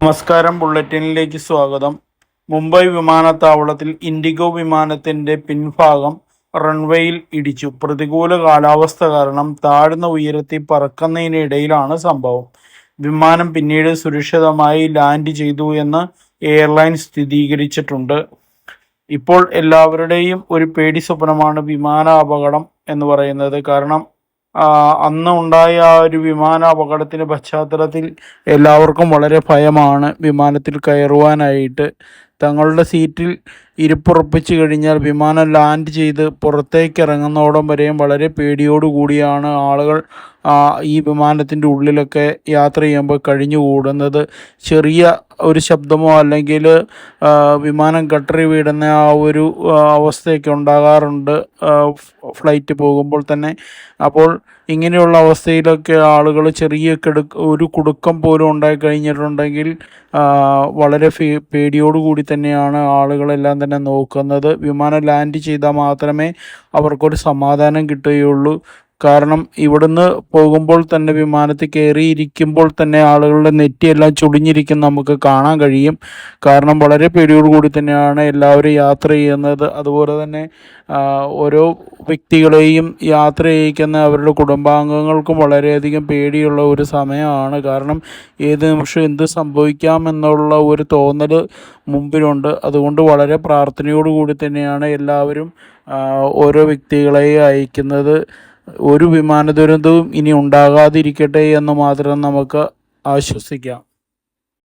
നമസ്കാരം. ബുള്ളറ്റിനിലേക്ക് സ്വാഗതം. മുംബൈ വിമാനത്താവളത്തിൽ ഇൻഡിഗോ വിമാനത്തിന്റെ പിൻഭാഗം റൺവേയിൽ ഇടിച്ചു. പ്രതികൂല കാലാവസ്ഥ കാരണം താഴ്ന്ന ഉയരത്തിൽ പറക്കുന്നതിനിടയിലാണ് സംഭവം. വിമാനം പിന്നീട് സുരക്ഷിതമായി ലാൻഡ് ചെയ്തു എന്ന് എയർലൈൻ സ്ഥിരീകരിച്ചിട്ടുണ്ട്. ഇപ്പോൾ എല്ലാവരുടെയും ഒരു പേടി സ്വപ്നമാണ് വിമാന അപകടം എന്ന് പറയുന്നത്. കാരണം അന്ന് ഉണ്ടായ ആ ഒരു വിമാന അപകടത്തിന്റെ പശ്ചാത്തലത്തിൽ എല്ലാവർക്കും വളരെ ഭയമാണ് വിമാനത്തിൽ കയറുവാനായിട്ട്. തങ്ങളുടെ സീറ്റിൽ ഇരിപ്പുറപ്പിച്ച് കഴിഞ്ഞാൽ വിമാനം ലാൻഡ് ചെയ്ത് പുറത്തേക്ക് ഇറങ്ങുന്നോടം വരെയും വളരെ പേടിയോടുകൂടിയാണ് ആളുകൾ ഈ വിമാനത്തിന്റെ ഉള്ളിലൊക്കെ യാത്ര ചെയ്യുമ്പോൾ കഴിഞ്ഞുകൂടുന്നത്. ചെറിയ ഒരു ശബ്ദമോ അല്ലെങ്കിൽ വിമാനം കട്ടറി വീടുന്ന ആ ഒരു അവസ്ഥയൊക്കെ ഉണ്ടാകാറുണ്ട്. ഫ്ലൈറ്റ് പോകുമ്പോൾ തന്നെ. അപ്പോൾ ഇങ്ങനെയുള്ള അവസ്ഥയിലൊക്കെ ആളുകൾ ചെറിയ കിടു ഒരു കുടുക്കം പോലും ഉണ്ടായി കഴിഞ്ഞിട്ടുണ്ടെങ്കിൽ വളരെ പേടിയോടുകൂടി തന്നെയാണ് ആളുകളെല്ലാം തന്നെ നോക്കുന്നത്. വിമാനം ലാൻഡ് ചെയ്താൽ മാത്രമേ അവർക്കൊരു സമാധാനം കിട്ടുകയുള്ളൂ. കാരണം ഇവിടുന്ന് പോകുമ്പോൾ തന്നെ വിമാനത്തിൽ കയറിയിരിക്കുമ്പോൾ തന്നെ ആളുകളുടെ നെറ്റിയെല്ലാം ചുളിഞ്ഞിരിക്കുന്ന നമുക്ക് കാണാൻ കഴിയും. കാരണം വളരെ പേടിയോടുകൂടി തന്നെയാണ് എല്ലാവരും യാത്ര ചെയ്യുന്നത്. അതുപോലെ തന്നെ ഓരോ വ്യക്തികളെയും യാത്ര ചെയ്യിക്കുന്ന അവരുടെ കുടുംബാംഗങ്ങൾക്കും വളരെയധികം പേടിയുള്ള ഒരു സമയമാണ്. കാരണം ഏത് നിമിഷം എന്ത് സംഭവിക്കാമെന്നുള്ള ഒരു തോന്നൽ മുമ്പിലുണ്ട്. അതുകൊണ്ട് വളരെ പ്രാർത്ഥനയോടുകൂടി തന്നെയാണ് എല്ലാവരും ഓരോ വ്യക്തികളെയും അയക്കുന്നത്. ഒരു വിമാന ദുരന്തവും ഇനി ഉണ്ടാകാതിരിക്കട്ടെ എന്ന് മാത്രം നമുക്ക് ആശ്വസിക്കാം.